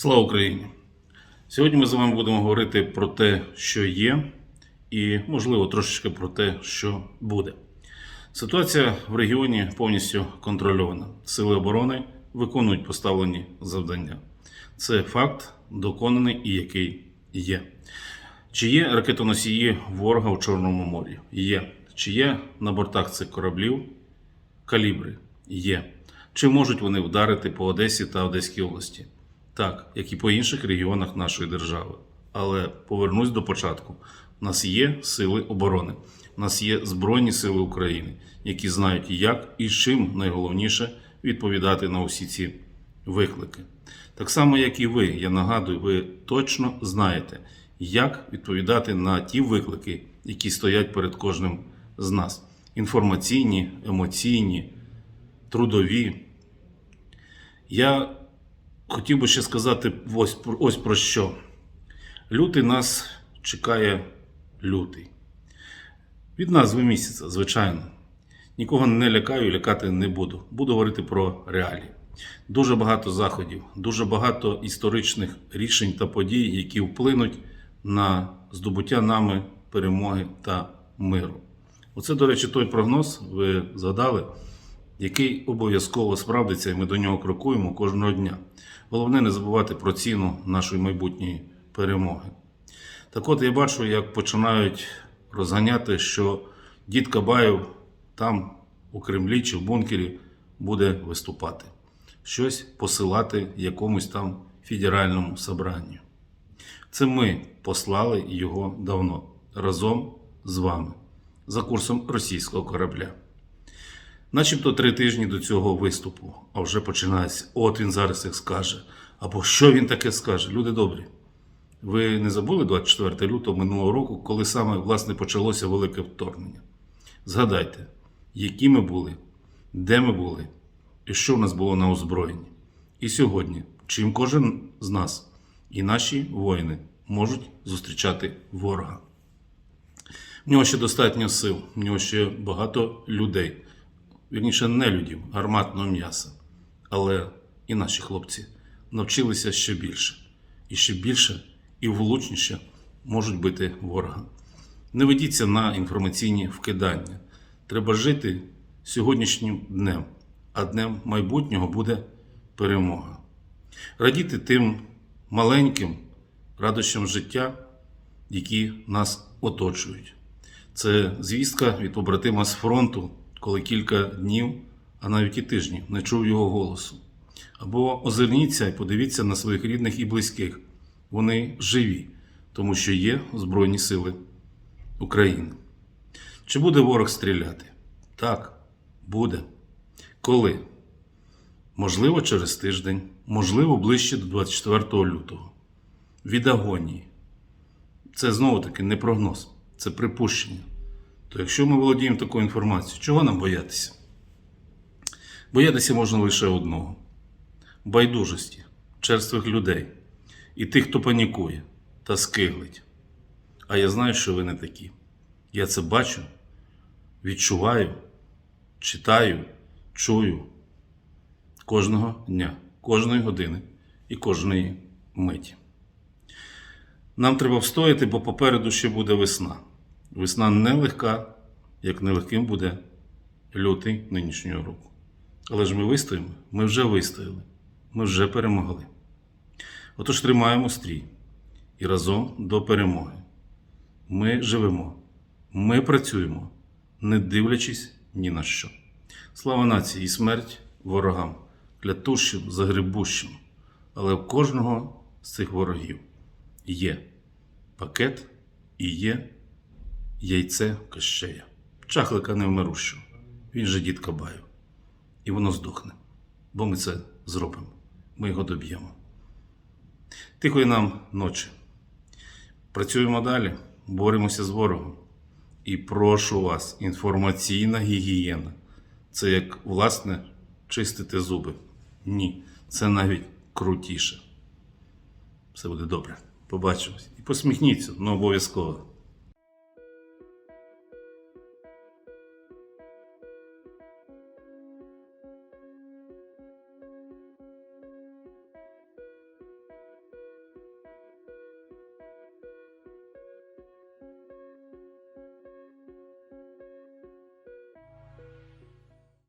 Слава Україні! Сьогодні ми з вами будемо говорити про те, що є, і, можливо, трошечки про те, що буде. Ситуація в регіоні повністю контрольована. Сили оборони виконують поставлені завдання. Це факт, доконаний і який є. Чи є ракетоносії ворога в Чорному морі? Є. Чи є на бортах цих кораблів калібри? Є. Чи можуть вони вдарити по Одесі та Одеській області? Так, як і по інших регіонах нашої держави. Але повернусь до початку. У нас є сили оборони, у нас є Збройні Сили України, які знають, як і чим найголовніше відповідати на усі ці виклики. Так само, як і ви, я нагадую, ви точно знаєте, як відповідати на ті виклики, які стоять перед кожним з нас: інформаційні, емоційні, трудові. Я хотів би ще сказати ось, ось про що. Лютий нас чекає лютий. Від назви місяця, звичайно. Нікого не лякаю і лякати не буду. Буду говорити про реалії. Дуже багато заходів, дуже багато історичних рішень та подій, які вплинуть на здобуття нами перемоги та миру. Оце, до речі, той прогноз, ви згадали, який обов'язково справдиться, і ми до нього крокуємо кожного дня. Головне не забувати про ціну нашої майбутньої перемоги. Так от я бачу, як починають розганяти, що дід Кабаєв там, у Кремлі чи в бункері, буде виступати, щось посилати якомусь там федеральному собранню. Це ми послали його давно разом з вами за курсом російського корабля. Начебто три тижні до цього виступу, а вже починається. От він зараз їх скаже. Або що він таке скаже? Люди добрі. Ви не забули 24 лютого минулого року, коли саме власне почалося велике вторгнення? Згадайте, які ми були, де ми були і що в нас було на озброєнні. І сьогодні, чим кожен з нас і наші воїни можуть зустрічати ворога. В нього ще достатньо сил, в нього ще багато людей, вірніше нелюдів, гарматного м'яса. Але і наші хлопці навчилися ще більше, і ще більше і влучніше можуть бити ворога. Не ведіться на інформаційні вкидання. Треба жити сьогоднішнім днем, а днем майбутнього буде перемога. Радіти тим маленьким радощам життя, які нас оточують. Це звістка від побратима з фронту, коли кілька днів, а навіть і тижнів не чув його голосу. Або озирніться і подивіться на своїх рідних і близьких. Вони живі, тому що є Збройні Сили України. Чи буде ворог стріляти? Так, буде. Коли? Можливо, через тиждень, можливо, ближче до 24 лютого. Від агонії. Це знову таки не прогноз, це припущення. То якщо ми володіємо такою інформацією, чого нам боятися? Боятися можна лише одного: байдужості, черствих людей і тих, хто панікує та скиглить. А я знаю, що ви не такі. Я це бачу, відчуваю, читаю, чую кожного дня, кожної години і кожної миті. Нам треба встояти, бо попереду ще буде весна. Весна нелегка, як нелегким буде лютий нинішнього року. Але ж ми вистоїмо, ми вже вистояли, ми вже перемогли. Отож тримаємо стрій і разом до перемоги. Ми живемо, ми працюємо, не дивлячись ні на що. Слава нації і смерть ворогам, клятущим, загребущим. Але в кожного з цих ворогів є пакет і є яйце Кощея, чахлика невмирущого. Він же дід Кабаєв. І воно здохне, бо ми це зробимо. Ми його доб'ємо. Тихої нам ночі. Працюємо далі, боремося з ворогом. І прошу вас, інформаційна гігієна. Це як, власне, чистити зуби. Ні, це навіть крутіше. Все буде добре. Побачимось. І посміхніться, ну обов'язково.